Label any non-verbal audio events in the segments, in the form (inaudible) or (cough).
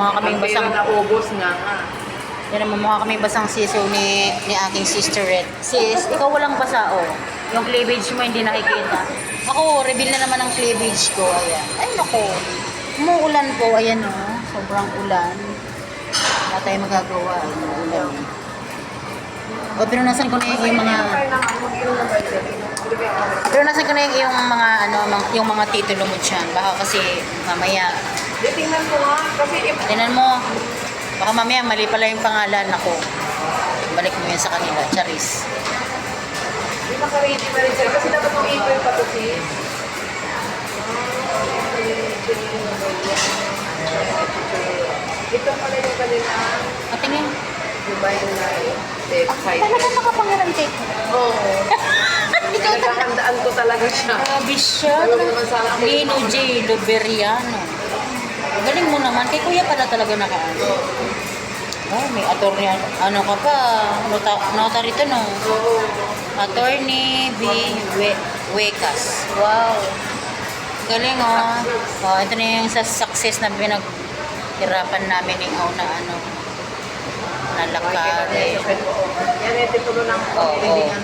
Mukha kaming Ang basang, na ubos nga nga. yan naman mukha kaming basang siso ni, ni aking sisterette. Sis, ikaw walang basa, oh. Yung cleavage mo hindi nakikita. Ako, reveal na naman ang cleavage ko. Ayan. Ay, nako. Umuulan po. Ayan, oh. Sobrang ulan. Wala tayong magagawa. Ay, umuulan. O, pero nasan ko na yung mga... Hindi. Pero nasan ko na yung, yung mga, ano, mga- yung mga titulo mo dyan. Baka kasi mamaya, Di, tingnan ko nga. Kasi if Tinan mo, baka mamaya mali pala yung pangalan ako. Balik mo yan sa kanila, Charis. Di naka-ready na rin sila. Kasi dapat nung April pa to sis. Ito pala yung kanila. Patingin. Dubai na website. Talaga nakapangalan cake mo. Oo. Pinaghahandaan ko talaga siya. Grabe siya. Alam naman sana ako yung- Lino J. Luberiano. Galing mo naman. Kay kuya pala talaga nakaano. Oh, may attorney. Ano ka pa? Nota, notary to, no? Oo. Attorney B. We, Wekas. Wow. Galing, oh. oh. Ito na yung sa success na pinaghirapan namin ni na ano. Nalakari. Yan, ito tulo ng Oo. pagpilingan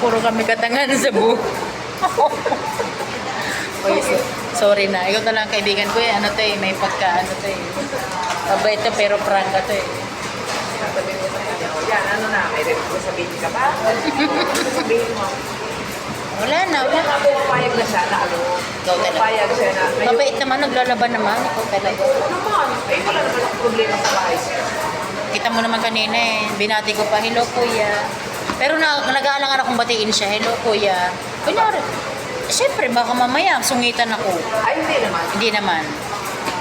Puro kami katangan sa bu. (laughs) Oy, so- sorry na. Ikaw na lang kaibigan ko eh. Ano to eh, may pagka ano to eh. Mabait to pero prank ka to eh. Mo sa kanya, o yan, ano na, may rin sabihin ka ba? (laughs) Sabihin mo. Wala na, Wala nga pumapayag na siya na ano. Ikaw talaga. Siya na. Mabait naman, naglalaban naman. Ikaw talaga. Naman, eh wala naman ang problema sa bahay. Kita mo naman kanina eh. Binati ko pa, hello kuya. Pero na, nag-aalangan akong batiin siya, hello kuya. Kunyari, syempre baka mamaya sungitan ako. Ay, hindi naman. Hindi naman.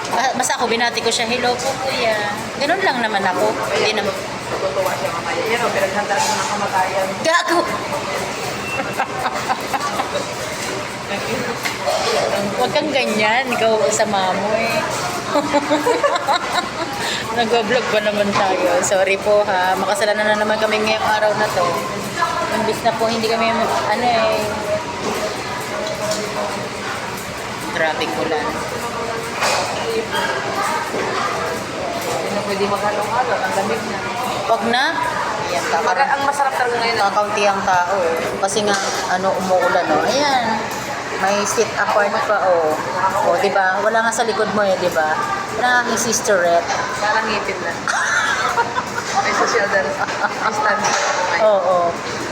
Ba- Basta ako binati ko siya, hello po kuya. Ganun lang naman ako. Hindi naman. Natutuwa siya mamaya. Yan o, pinaghandaan mo ng kamatayan. Gago! Huwag kang ganyan. Ikaw sa mamo (laughs) Nag-vlog pa naman tayo. Sorry po ha. Makasalanan na naman kami ngayong araw na to. Imbis na po hindi kami ano eh. Traffic ulan. Hindi na pwede maghalong-halong. Ang lamig na. Wag na. Ayan, kakaroon. ang masarap talaga ngayon. Kakaunti ang tao. eh. Kasi nga, ano, umuulan, no? Ayan. May sit apart pa, oh. Oh, di ba? Wala nga sa likod mo, eh, di ba? Wala nga aking sisterette. Parang ngipin lang. (laughs) May social distance. Oo, oh, oh.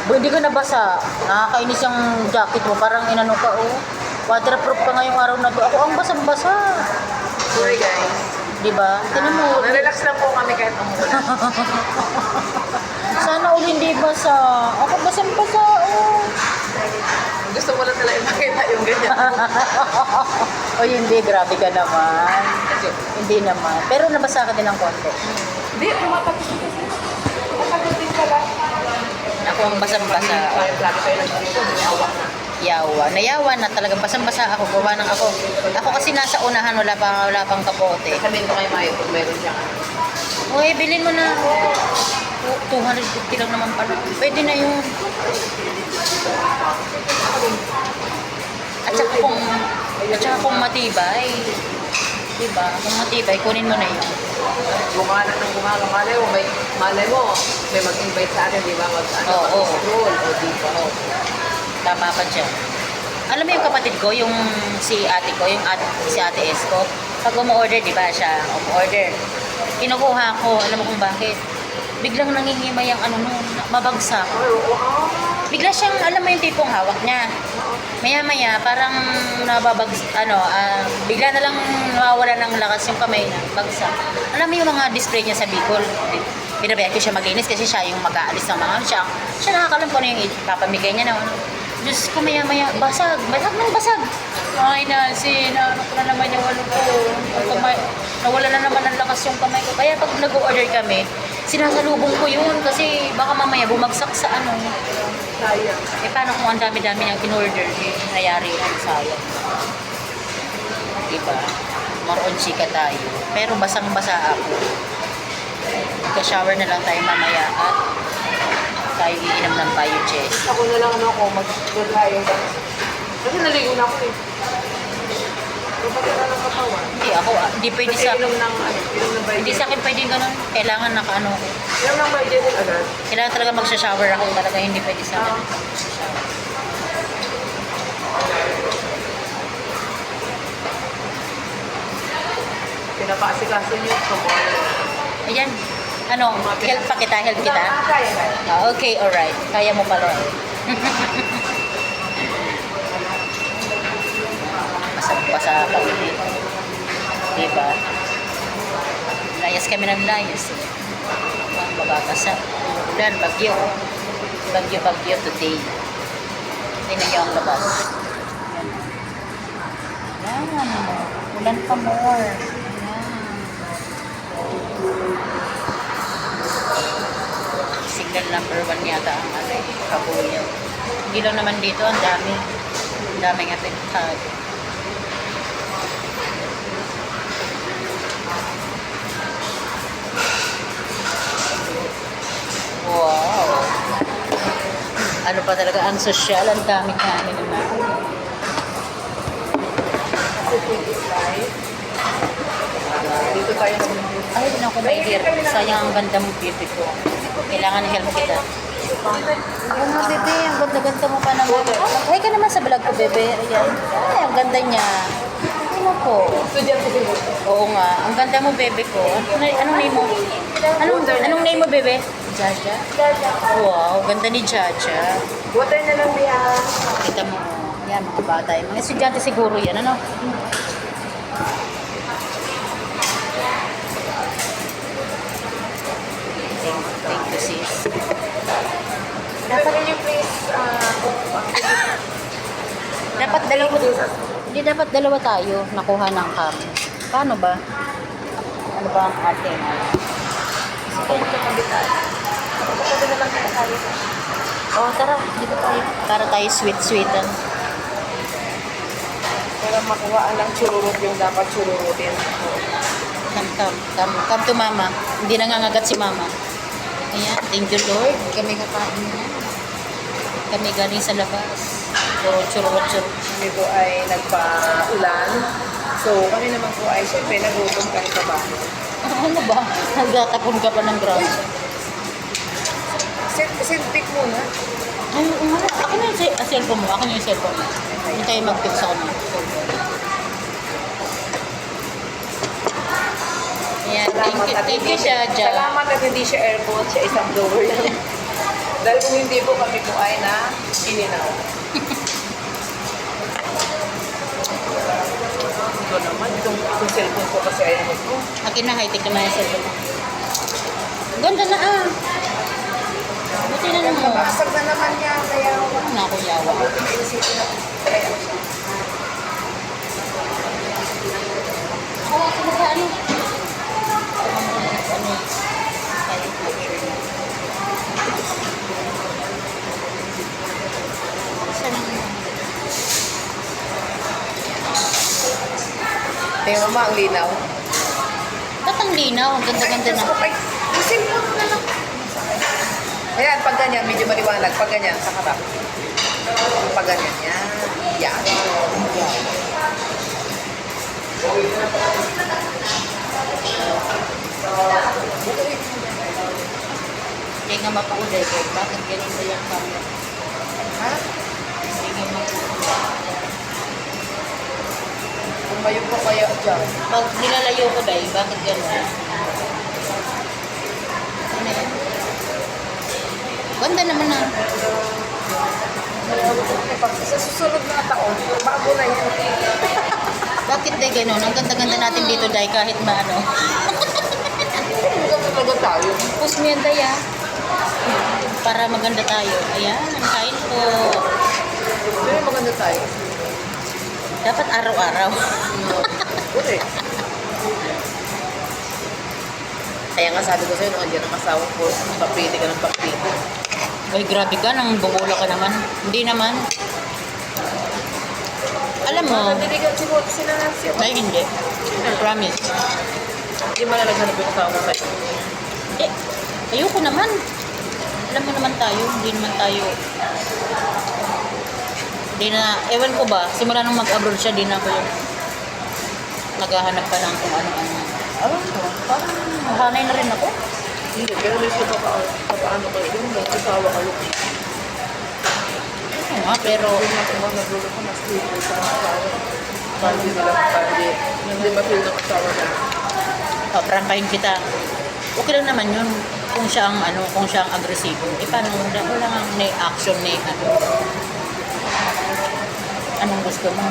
Hindi ko nabasa. Nakakainis yung jacket mo. Parang inano ka, oh. Waterproof ka ngayong araw na to. Ako ang basang-basa. Sorry guys. Di ba? Tinan mo. Na-relax lang po kami kahit umulan. (laughs) Sana uli hindi basa. Ako basang-basa, oh. Gusto mo lang talaga makita yung ganyan. (laughs) o hindi, grabe ka naman. Hindi naman. Pero nabasa ka din ng konti. Hindi, tumatagot kasi. Tumatagot din pala. Ako ang basang-basa. Lagi kayo nandito, niyawa na. Yawa. Nayawa na talagang basang-basa ako. Gawa ng ako. Ako kasi nasa unahan, wala pa wala pang kapote. Sabihin ko kay Mayo kung meron ano. Uy, bilhin mo na. 250 lang naman pala. Pwede na yun. At saka kung, at saka kung matibay. Diba? Kung matibay, kunin mo na yun. Gumana ng gumana. Malay mo, may, malay mo, may mag-invite sa akin, di ba? Mag, ano, Oo, oo. mag-stroll, o di ba? Tama ka dyan. Alam mo yung kapatid ko, yung si ate ko, yung ate, si ate S ko, pag umu-order, di ba siya, umu-order. Kinukuha ko, alam mo kung bakit? Biglang nangingimay ang ano nun, mabagsak. Bigla siyang, alam mo yung tipong hawak niya. Maya-maya, parang nababag, ano, ah, bigla na lang nawawala ng lakas yung kamay na bagsak. Alam mo yung mga display niya sa Bicol? Pinabayaan ko siya maglinis kasi siya yung mag-aalis ng mga siya. Siya nakakalam ko na yung ipapamigay niya na ano. Diyos ko maya-maya, basag, basag ng basag. Ay, Nancy, naano ko na naman yung ano ko. Yung kamay, nawala na naman ng lakas yung kamay ko. Kaya pag nag-order kami, sinasalubong ko yun kasi baka mamaya bumagsak sa ano. Sayang. Eh, paano kung ang dami-dami niyang in-order, eh, nangyari yun, sayang. Diba? Maroon chika tayo. Pero basang-basa ako. Magka-shower na lang tayo mamaya at tayo iinom ng Bayo Chess. Ako na lang ano ako, mag-dryer lang. Kasi naligo na ako eh. Kapag na ng katawan. Hindi ako, ah, hindi pwede Kasi sa... inom ng ano, inom ng Hindi sa akin pwede ganun. Kailangan naka-ano ako. Inom ng Biden agad. Kailangan talaga magsha-shower ako talaga. Hindi pwede sa akin. Pinapaasikaso niyo sa Ayan. Ano, help pa kita, help kita. Ah, okay, alright. Kaya mo pala. Basag-basa pa ulit. (laughs) Diba? Layas kami ng layas. eh. Mababasa. Ulan, bagyo. Bagyo-bagyo today. Tingnan niyo ang labas. Yan. Ulan pa more. Signal number one yata ang ano eh, kabuyo. Lang naman dito, ang dami. Ang daming apektado. Wow! Ano pa talaga ang sosyal, ang dami kami naman. Dito tayo sa Ay, din ako may dear. Sayang ang ganda mo, baby ko. Kailangan help kita. Ano nga, bebe? Ang ganda-ganda mo pa naman. Ay, ka naman sa vlog ko, bebe. Ayan. Ay, ang ganda niya. Ano po? Oo nga. Ang ganda mo, bebe ko. Ano, anong name mo? Anong, anong name mo, bebe? Jaja? Wow, ganda ni Jaja. Water na lang biya. Kita mo. Yan, mga bata. Mga estudyante siguro yan, ano? Thank, thank you, sis. Dapat can you please, uh, Dapat dalawa Hindi dapat dalawa tayo nakuha ng cam. Paano ba? Ano ba ang ating tayo. Katabi na lang kita tayo. Oh, tara, dito tayo. Para tayo sweet-sweetan. Para makuha ang chururut yung dapat chururutin. Come, come, come, come to mama. Hindi nangangagat si mama. Thank you Lord. Kami kakain na. Kami galing sa labas. Puro churro-churro. Kami po ay nagpa-ulan. So, kami naman po ay syempre nagutom kami sa bahay. (laughs) Ano ba? Nagtatapon ka pa ng sit pick muna. Ay, nga. Ako na yung ah, cellphone mo. Ako na yung cellphone mo. Hindi tayo mag-pick sa kanya. Ayan, thank you, thank you, Jaja. Salamat at hindi siya airport, siya isang blower lang. (laughs) Dahil kung hindi po kami ay na ininaw. Ito naman, itong, itong cellphone ko kasi ay ano ko. Akin na, high-tech naman yung cellphone. Ganda na ah. Buti na naman. Basag na naman niya, kaya Ano na ako yawa? inisipin na. Kaya Hawa ko na sa ano? Ano? Kahit picture na. Saan ang... Kaya mama, ang linaw. Ba't ang linaw? Ang ganda-ganda na. Ay, yung cellphone na lang. Ayan, pag ganyan, medyo maliwanag. Pag ganyan, sa harap. Pag ganyan, yan. Yan. Hindi nga mapaulay ko. Bakit ganito yung camera? Ha? Hindi nga mapaulay. Umayo ko kaya dyan. Pag nilalayo ko dahil, bakit gano'n? Ano yan? Ganda naman ah. na. Pag sa susunod na taon, bago na yan. Bakit dahil gano'n? Ang ganda-ganda natin dito dahil kahit maano. Hindi talaga tayo. Push mo yan daya. Para maganda tayo. Ayan, kain po. Pero maganda tayo. Dapat araw-araw. Correct. Kaya nga sabi ko sa'yo, nung andyan ang asawa ko, papili ka ng papili. Ay, grabe ka. Nang bumula ka naman. Hindi naman. Alam mo, Nandiligan si Mo, sila Nancy. dahil hindi. I promise. Hindi mo na naghanap yung asawa ko sa'yo. Eh, ayoko naman. Alam mo naman tayo, hindi naman tayo. Hindi na, ewan ko ba, simula nung mag-abroad siya, di na ako yung naghahanap pa ng kung ano-ano. Alam ko, parang hanay na rin ako. Hindi, pero may siya pa paano kayo doon, may kasawa kayo. Oo nga, pero Kung mas mga nagulo ko, mas libre sa mga asawa. Para hindi nila, para hindi, hindi ma-feel ng asawa na. oh, prangkahin kita. Okay lang naman yun kung siya ang ano, kung siya ang agresibo. Eh paano wala, wala nga ni action ni ano. Anong gusto mo?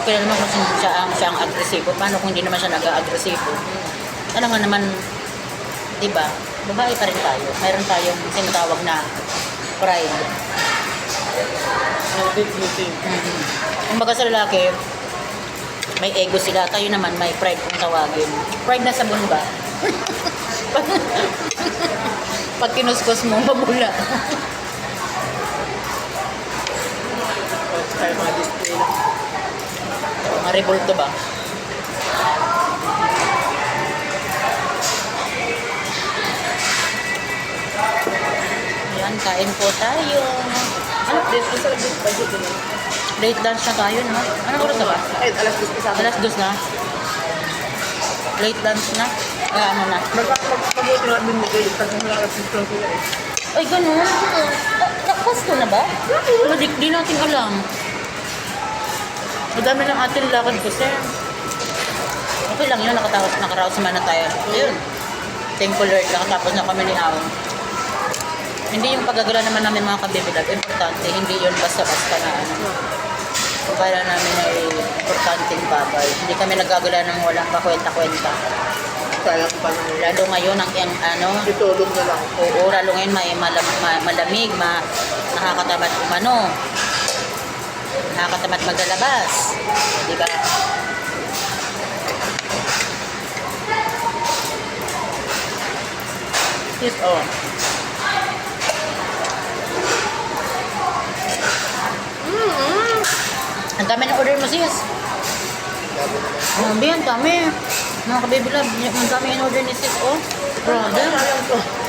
Okay naman kung siya ang, siya ang agresibo. Paano kung hindi naman siya nag-agresibo? Ano nga naman, di ba? Babae pa rin tayo. Mayroon tayong sinatawag na pride. Ang dignity. Mhm. Kumbaga sa lalaki, may ego sila. Tayo naman may pride kung tawagin. Pride na sabon ba? (laughs) Pag kinuskos mo, mabula. Kaya mga display lang. Mga revolto ba? Yan, kain po tayo. Ano? This is a big budget din. Late lunch na tayo, no? Anong oras na ba? Ay, alas 10 isa. Alas dos na. Late lunch na. Ah, ano na. Magpapagod na binigay. Pag mga alas 10 lang sila eh. Ay, ganun. Nakapasto na ba? Wala, di, natin alam. Madami ng ating lakad kasi. Okay lang yun, nakatapos, nakaraos naman na tayo. Ayun. Thankful Lord, nakatapos na kami ni Awang. Hindi yung paggagala naman namin mga kabibilag, importante, hindi yun basta-basta na ano. Para namin ay importanteng bagay. Hindi kami nagagala ng walang kakwenta-kwenta. Sayang pa naman. Lalo ngayon, ang, ang ano, Itulog na lang. Oo, lalo ngayon may malam, ma- malamig, ma, nakakatamad umano. Nakakatamad maglalabas. Di ba? Yes, oh. Ang dami ng order mo, sis. Ang ang dami. Mga kabibilab, ang dami in order ni sis, oh. Brother.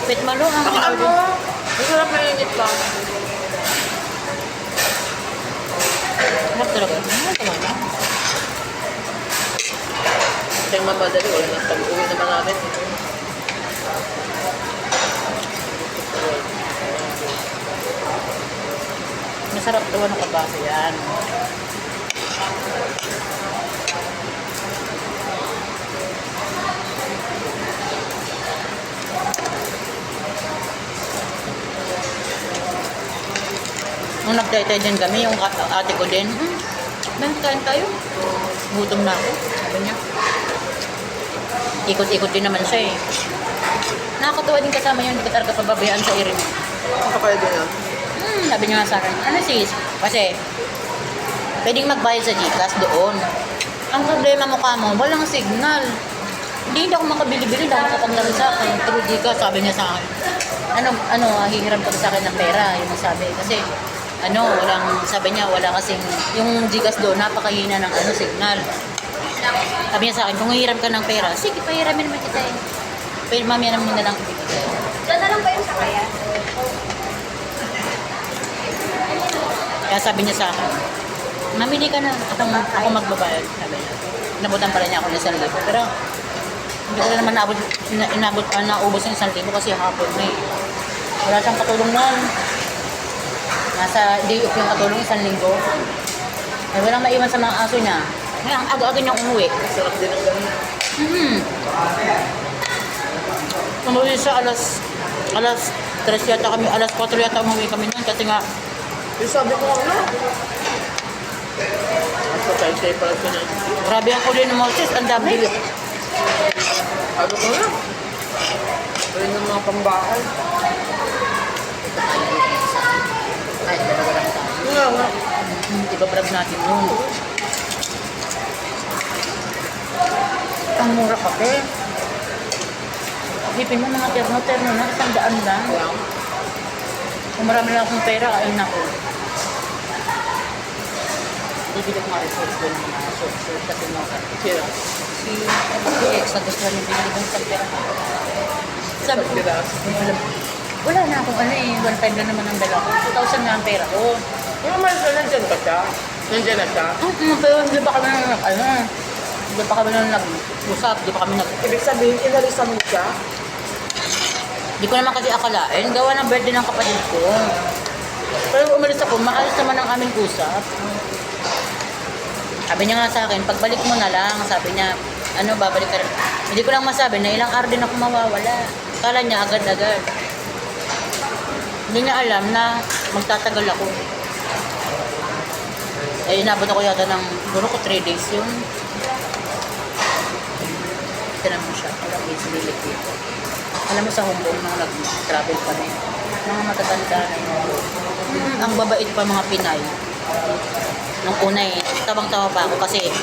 Pit malo ang Baka ano? in-order. Masarap na yung itlog. Sarap talaga. Ano talaga? Ito yung mamadali. Wala na pag-uwi naman natin. Masarap daw ano kabaso yan. Nung nagtaytay din kami, yung ate ko din, hmm, Ben, kain tayo. Gutom na ako, sabi niya. Ikot-ikot din naman siya eh. Nakakatawa din kasama yun, hindi ka talaga pababayaan sa irin. Ano kaya din yan? Hmm, sabi niya sa akin, ano sis? Kasi, pwedeng magbayad sa Gcash doon. Ang problema mo ka mo, walang signal. Hindi, hindi ako makabili-bili, ako makapagdala sa akin. Through Gcash, sabi niya sa akin. Ano, ano, hihiram ka sa akin ng pera, yung sabi. Kasi, ano, walang, sabi niya, wala kasing, yung Gcash doon, napakahina ng ano, signal. Sabi niya sa akin, kung hihiram ka ng pera, sige, pahiramin naman kita eh. Pero mamaya naman na lang ibibigay. Diyan na lang ba yung sakayan? Kaya sabi niya sa akin, mamili ka na, ako, ako magbabayad. Sabi niya. Inabutan pala niya ako ng isang libo. Pero, hindi ko na naman naabot, ina, inabot, uh, naubos ng isang libo kasi hapon na eh. Wala siyang katulong nun. Nasa day off yung katulong isang linggo. Eh, walang maiwan sa mga aso niya. Ngayon, ang aga-aga niyang umuwi. Sarap din ang ganun. Hmm. Umuwi siya alas, alas 3 yata kami, alas 4 yata umuwi kami nun kasi nga, Yung sabi ko ano? Ang patay-tay pala siya na. grabe ang uli ng Moses, ang dami. Sabi ko na. Wala ng mga pambahay. Ay, tayo. Nga nga. Ibabrag natin yun. Ang mura kape. Isipin mo mga terno-terno na isang daan lang. Kaya, Kung marami lang akong pera, ay nako. Bibili ko nga rin shorts doon mga short short kasi no. Sino? Si si ex na gusto niya binili doon sa pera. Sabi ko, Diba? wala, wala na akong ano eh, 1.5 na naman ang dala ko. 2,000 na ang pera ko. Yung man siya, nandyan ba siya? Nandyan na siya? Mm, pero hindi pa kami nang nag, ano, hindi pa kami nang nag-usap, hindi pa kami nag, Ibig sabihin, inalisan mo siya? Hindi ko naman kasi akalain, gawa ng birthday ng kapatid ko. Pero umalis ako, maayos naman ang aming usap. Sabi niya nga sa akin, pagbalik mo na lang, sabi niya, ano, babalik ka rin. Hindi ko lang masabi na ilang araw din ako mawawala. Kala niya agad-agad. Hindi niya alam na magtatagal ako. Eh, inabot ako yata ng, siguro ko 3 days yun. Tinan mo siya, walang lilit dito. Alam mo sa Hong Kong nung nag-travel kami, mga matatanda na yun. Mm, ang babait pa mga Pinay. Nung una eh, tawang-tawa pa ako kasi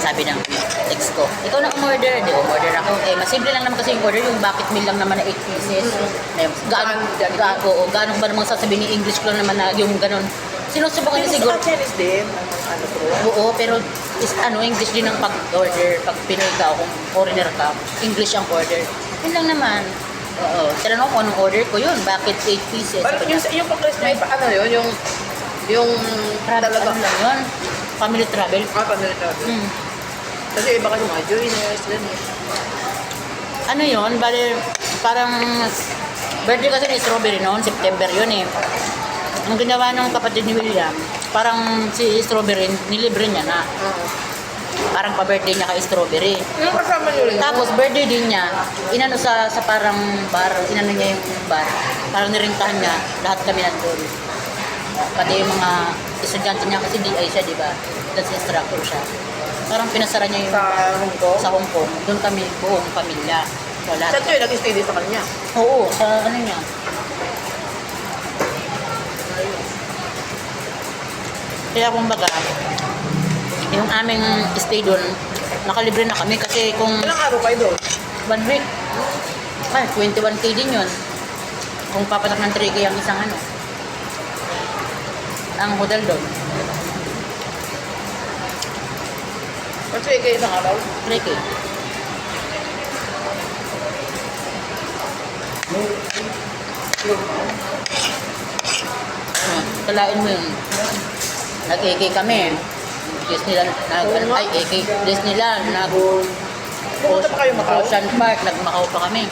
sabi ng ex ko, ikaw na umorder, di umorder ako. Eh, masimple lang naman kasi yung order, yung bucket meal lang naman na 8 pieces. Yung, gaano, ga, oo, gaano ba namang sasabihin ni English ko lang naman na yung ganun. Sinusubukan niya siguro. Sa Chinese din, ano to. Oo, pero is ano, English din ang pag-order. Pag Pinoy ka o kung foreigner ka, English ang order. Yun lang naman. Oo. Tinanong ko anong order ko yun. Bakit 8 pieces? Parang yung, yung pag na iba, ano yun, yung, yung Travel, talaga, ano lang yun? Family travel. ah, pamilya natin. Hmm. Kasi iba kasi mga joiners, din eh. Ano yun? Bale, parang birthday kasi ni Strawberry noon, September yun eh. Ang ginawa ng kapatid ni William, parang si Strawberry, nilibre niya na. Oo. Parang pa-birthday niya kay Strawberry. Yung kasama nyo rin. Tapos birthday din niya, inano sa sa parang bar, inano niya yung bar. Parang nirintahan niya, lahat kami nandun. Pati yung mga estudyante niya kasi DI siya, di ba? Dance instructor siya. Parang pinasara niya yung sa Hong Kong. sa Hong Kong. Doon kami buong pamilya. So, Saan kayo nag-stay din sa kanya? Oo, sa ano niya. Kaya kumbaga, yung aming stay doon, nakalibre na kami kasi kung Ilang araw kayo doon? One week. Ay, 21k din yun. Kung papatak ng 3k ang isang ano. Ang hotel doon. Kasi kayo isang araw? 3k. Ah, Kalain mo yun. Nag-AK kami. Disneyland, nag, ay, AK, Disneyland, nag, Pumunta pa kayo Macau? Ocean Park, nag-Macau pa kami.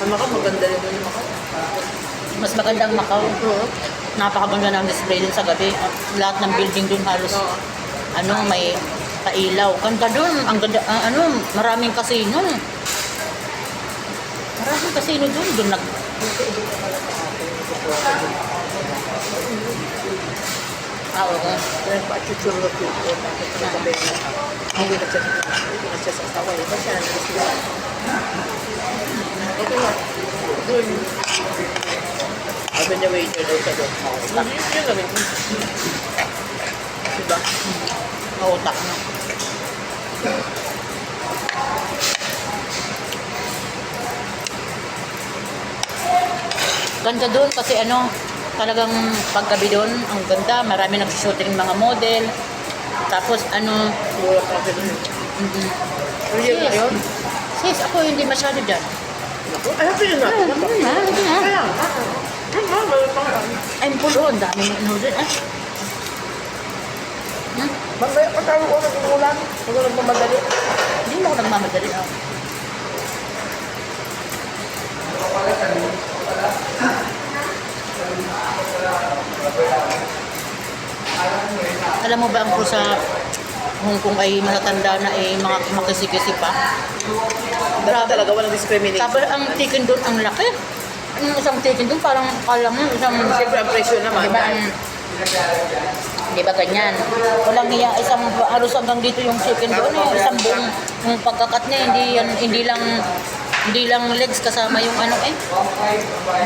Ang Macau, maganda rin doon yung Macau. Mas magandang Macau. Oo. Napakaganda ng display din sa gabi. Lahat ng building dun halos ano may pailaw. Ganda dun. Ang ganda ang ano, maraming casino. Maraming casino dun. Dun nag Ah, oo. Kaya pa chuchur na po ko. Na. Hindi hindi sa asawa. Doon. Sabi niya waiter daw siya doon. Hindi yun yun namin. Diba? Mautak na. Ganda doon kasi ano, talagang paggabi doon, ang ganda. Marami nag-shooting mga model. Tapos ano, Wala pa doon. mm na yun? sis, ako hindi masyado dyan. Ay, happy yun natin. Kaya, Yung nga, I'm full on, dami mo inulit. Ah. Hmm? Mamaya pa tayo ko nag-uulan. Huwag ko nagmamadali. Hindi mo ako nagmamadali. Ah. Alam mo ba ang sa Hong Kong ay matatanda na eh, mga makisi-kisi pa? Dapat talaga walang discrimination. Tapos ang tikin doon, ang laki. Ang isang tikin doon, parang kala mo, isang... Siyempre, ang presyo naman. Di ba, ang, di ba ganyan? Walang niya, isang halos hanggang dito yung chicken doon, eh, isang buong yung pagkakat niya, hindi, yan, hindi lang hindi lang legs kasama yung ano eh.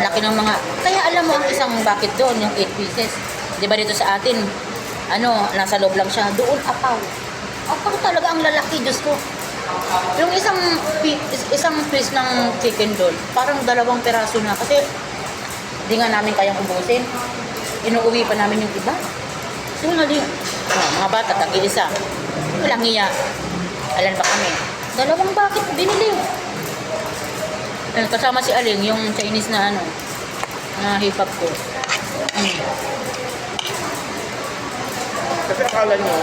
Laki ng mga... Kaya alam mo ang isang bucket doon, yung 8 pieces. Di ba dito sa atin, ano, nasa loob lang siya. Doon, apaw. Apaw talaga ang lalaki, Diyos ko. Yung isang pi- is- isang piece ng chicken doon, parang dalawang peraso na kasi di nga namin kayang ubusin. Inuuwi pa namin yung iba. Yung aling, oh, mga bata, tag-iisa. Walang iya. Alan ba kami? Dalawang bakit binili. Ayun, kasama si Aling, yung Chinese na ano, na hip-hop ko. Mm. Kasi akala nyo,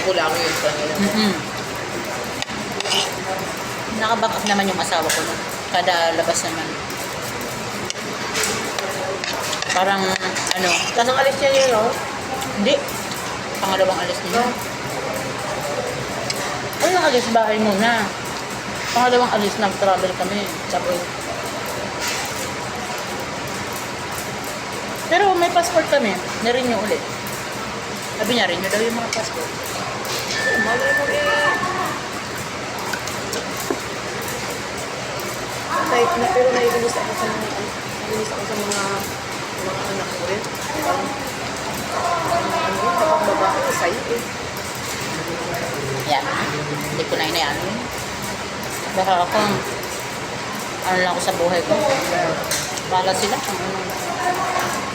kukulangin yun sa nila. Mm-mm. Nakaback up naman yung asawa ko. Kada labas naman. Parang, ano, Tanang alis niya yun, no? hindi. Pangalawang alis niya. No? Unang alis, bahay muna. Pangalawang alis, nag-travel kami. Sabi. Pero may passport kami. Na-renew ulit. Sabi niya, renew daw yung mga passport. Kahit na, pero naiinis ako sa mga, naiinis ako sa mga, mga anak ko rin. Parang, ano, kapag babae, sa'yo eh. Yan. Hindi ko na inayaan. Baka ako, ano lang ako sa buhay ko. Bala sila. kung ano.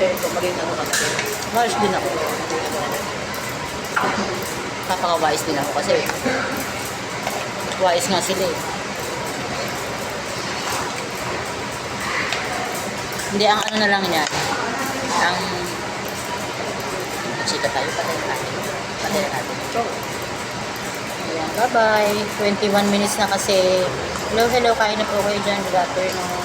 Kaya ito, maging ano ka kasi. Wise din ako. Papaka-wise din ako kasi wise nga sila eh. Hindi, ang ano na lang niya, ang chika tayo, patay na natin. Patay na natin. So, Ayan, bye-bye. 21 minutes na kasi. Hello, hello, kain na po kayo dyan. Good afternoon.